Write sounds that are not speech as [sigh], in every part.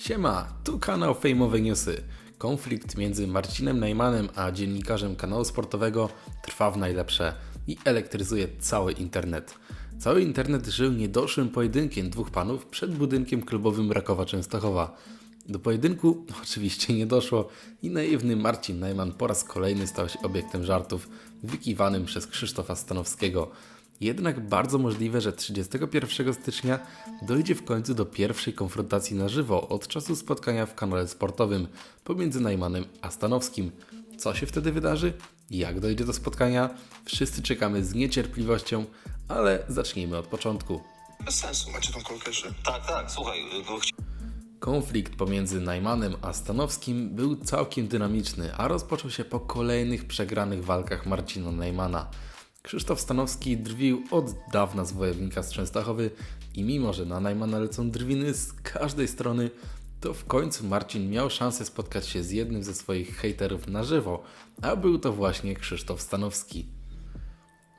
Siema, tu kanał Fejmowe Newsy. Konflikt między Marcinem Najmanem a dziennikarzem kanału sportowego trwa w najlepsze i elektryzuje cały internet. Cały internet żył niedoszłym pojedynkiem dwóch panów przed budynkiem klubowym Rakowa Częstochowa. Do pojedynku [laughs] oczywiście nie doszło i naiwny Marcin Najman po raz kolejny stał się obiektem żartów wykiwanym przez Krzysztofa Stanowskiego. Jednak bardzo możliwe, że 31 stycznia dojdzie w końcu do pierwszej konfrontacji na żywo od czasu spotkania w kanale sportowym pomiędzy Najmanem a Stanowskim. Co się wtedy wydarzy? Jak dojdzie do spotkania? Wszyscy czekamy z niecierpliwością, ale zacznijmy od początku. Bez sensu, macie tą kolkę? Tak, tak, słuchaj, Konflikt pomiędzy Najmanem a Stanowskim był całkiem dynamiczny, a rozpoczął się po kolejnych przegranych walkach Marcina Najmana. Krzysztof Stanowski drwił od dawna z wojownika z Częstochowy i mimo, że na Najmana lecą drwiny z każdej strony, to w końcu Marcin miał szansę spotkać się z jednym ze swoich hejterów na żywo, a był to właśnie Krzysztof Stanowski.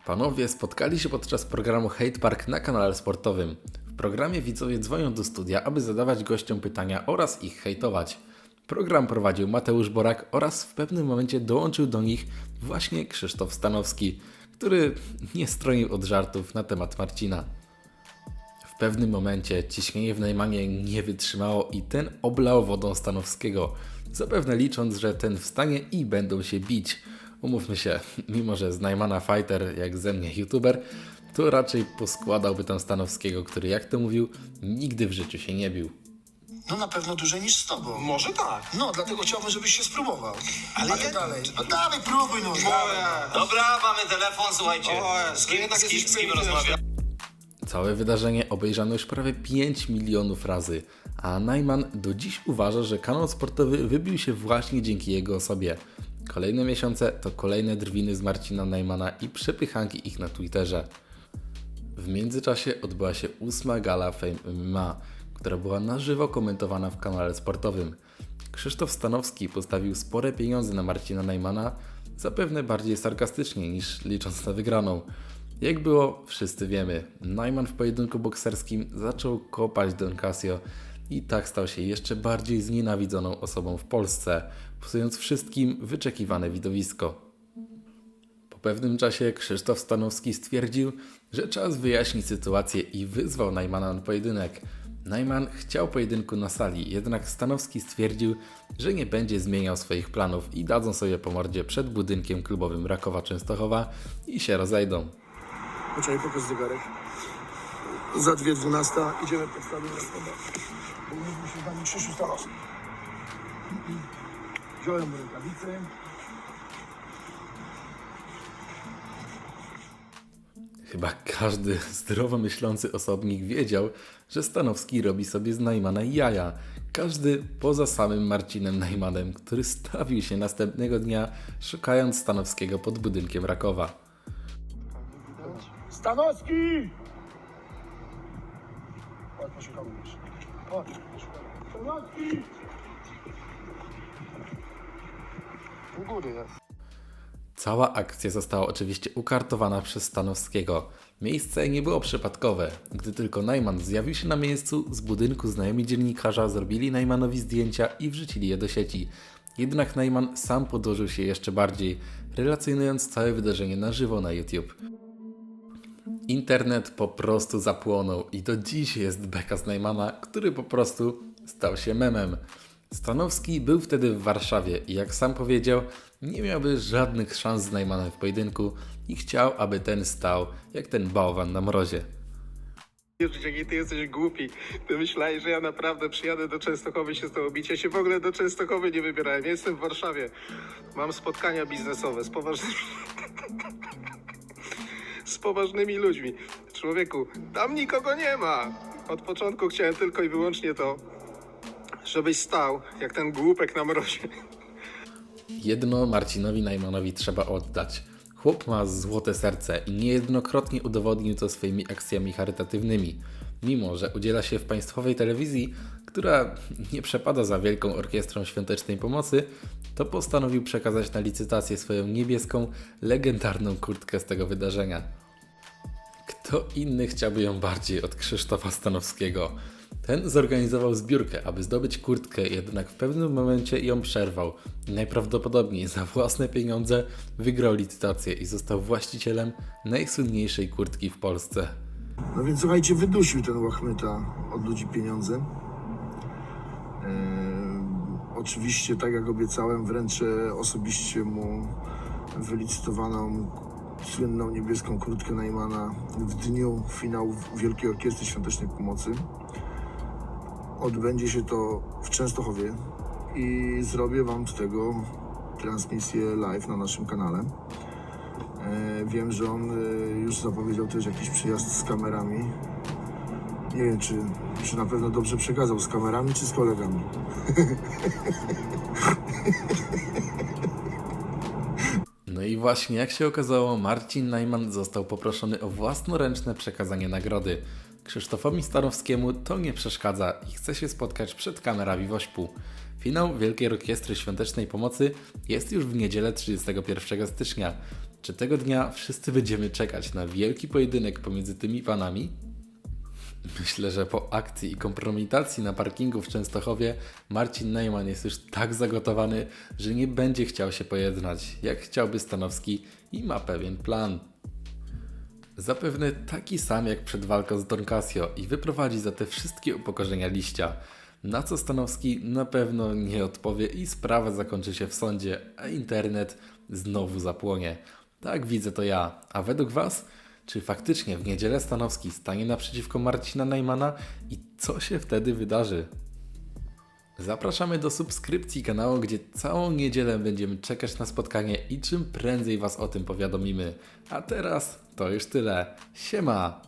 Panowie spotkali się podczas programu Hate Park na kanale sportowym. W programie widzowie dzwonią do studia, aby zadawać gościom pytania oraz ich hejtować. Program prowadził Mateusz Borak oraz w pewnym momencie dołączył do nich właśnie Krzysztof Stanowski, który nie stronił od żartów na temat Marcina. W pewnym momencie ciśnienie w Najmanie nie wytrzymało i ten oblał wodą Stanowskiego, zapewne licząc, że ten wstanie i będą się bić. Umówmy się, mimo że z Najmana fighter, jak ze mnie youtuber, to raczej poskładałby tam Stanowskiego, który jak to mówił, nigdy w życiu się nie bił. No na pewno dłużej niż z tobą. Może tak. No, dlatego chciałbym, żebyś się spróbował. Ale, dalej. No dawaj, próbuj no. Dobra, mamy telefon, słuchajcie. O, Z kim, jednak z kim, jesteś z kim rozmawiam? Całe wydarzenie obejrzano już prawie 5 milionów razy, a Najman do dziś uważa, że kanał sportowy wybił się właśnie dzięki jego osobie. Kolejne miesiące to kolejne drwiny z Marcina Najmana i przepychanki ich na Twitterze. W międzyczasie odbyła się ósma gala Fame MMA, która była na żywo komentowana w kanale sportowym. Krzysztof Stanowski postawił spore pieniądze na Marcina Najmana, zapewne bardziej sarkastycznie niż licząc na wygraną. Jak było, wszyscy wiemy. Najman w pojedynku bokserskim zaczął kopać Don Casio i tak stał się jeszcze bardziej znienawidzoną osobą w Polsce, psując wszystkim wyczekiwane widowisko. Po pewnym czasie Krzysztof Stanowski stwierdził, że czas wyjaśnić sytuację i wyzwał Najmana na pojedynek. Najman chciał pojedynku na sali, jednak Stanowski stwierdził, że nie będzie zmieniał swoich planów i dadzą sobie po mordzie przed budynkiem klubowym Rakowa Częstochowa i się rozejdą. Poczekaj, pokaż zegarek. Za dwie dwunasta idziemy pod stadion Rakowa. Bo się z nami Krzysiu Stanowski. Wziąłem rękawice. Chyba każdy [laughs] zdrowo myślący osobnik wiedział, że Stanowski robi sobie z Najmana jaja. Każdy poza samym Marcinem Najmanem, który stawił się następnego dnia szukając Stanowskiego pod budynkiem Rakowa. Stanowski! Chodź, poszukamy. Chodź, poszukamy. Stanowski! U góry jest. Cała akcja została oczywiście ukartowana przez Stanowskiego. Miejsce nie było przypadkowe. Gdy tylko Najman zjawił się na miejscu, z budynku znajomi dziennikarza zrobili Najmanowi zdjęcia i wrzucili je do sieci. Jednak Najman sam podłożył się jeszcze bardziej, relacjonując całe wydarzenie na żywo na YouTube. Internet po prostu zapłonął i do dziś jest beka z Najmana, który po prostu stał się memem. Stanowski był wtedy w Warszawie i jak sam powiedział, nie miałby żadnych szans z Najmanem w pojedynku i chciał, aby ten stał jak ten bałwan na mrozie. Wiesz, jaki ty jesteś głupi. Ty myślałeś, że ja naprawdę przyjadę do Częstochowy się z tobą bić. Ja się w ogóle do Częstochowy nie wybierałem. Ja jestem w Warszawie. Mam spotkania biznesowe z poważnymi... [laughs] z poważnymi ludźmi. Człowieku, tam nikogo nie ma. Od początku chciałem tylko i wyłącznie to, żebyś stał jak ten głupek na mrozie. Jedno Marcinowi Najmanowi trzeba oddać. Chłop ma złote serce i niejednokrotnie udowodnił to swoimi akcjami charytatywnymi. Mimo, że udziela się w państwowej telewizji, która nie przepada za wielką orkiestrą świątecznej pomocy, to postanowił przekazać na licytację swoją niebieską, legendarną kurtkę z tego wydarzenia. Kto inny chciałby ją bardziej od Krzysztofa Stanowskiego? Ten zorganizował zbiórkę, aby zdobyć kurtkę, jednak w pewnym momencie ją przerwał najprawdopodobniej za własne pieniądze wygrał licytację i został właścicielem najsłynniejszej kurtki w Polsce. No więc słuchajcie, wydusił ten łachmyta od ludzi pieniądze. Eee, oczywiście, tak jak obiecałem, wręczę osobiście mu wylicytowaną słynną niebieską kurtkę Najmana w dniu finału Wielkiej Orkiestry Świątecznej Pomocy. Odbędzie się to w Częstochowie i zrobię Wam z tego transmisję live na naszym kanale. E, Wiem, że on e, już zapowiedział też jakiś przyjazd z kamerami. Nie wiem, czy, czy na pewno dobrze przekazał z kamerami, czy z kolegami. [laughs] No i właśnie jak się okazało, Marcin Najman został poproszony o własnoręczne przekazanie nagrody. Krzysztofowi Stanowskiemu to nie przeszkadza i chce się spotkać przed kamerami Wośpu. Finał Wielkiej Orkiestry Świątecznej Pomocy jest już w niedzielę 31 stycznia. Czy tego dnia wszyscy będziemy czekać na wielki pojedynek pomiędzy tymi panami? Myślę, że po akcji i kompromitacji na parkingu w Częstochowie Marcin Najman jest już tak zagotowany, że nie będzie chciał się pojednać, jak chciałby Stanowski i ma pewien plan. Zapewne taki sam jak przed walką z Don Casio i wyprowadzi za te wszystkie upokorzenia liścia. Na co Stanowski na pewno nie odpowie i sprawa zakończy się w sądzie, a internet znowu zapłonie. Tak widzę to ja. A według Was? Czy faktycznie w niedzielę Stanowski stanie naprzeciwko Marcina Najmana i co się wtedy wydarzy? Zapraszamy do subskrypcji kanału, gdzie całą niedzielę będziemy czekać na spotkanie i czym prędzej Was o tym powiadomimy. A teraz to już tyle. Siema!